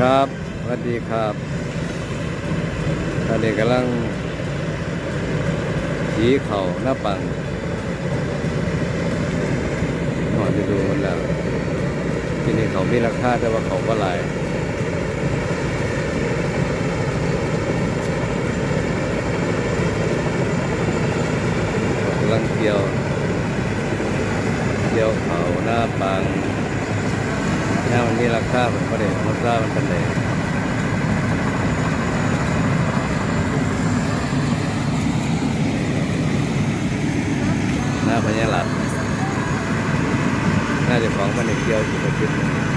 ครับสวัสดีครับตอนนี้กำลังสีเข่าหน้าปังหอจะดูมันแล้วที่นี่เขามีราคาแต่ว่าเขาก็หลายกำลังเกี่ยว เกี่ยวเขาหน้าปัง นมีราคามันก็ได้ราคามันเป็นเลยหน้าพญาหลัดน่าจะของมันในเกี่ยวอยู่กับชุดหนึง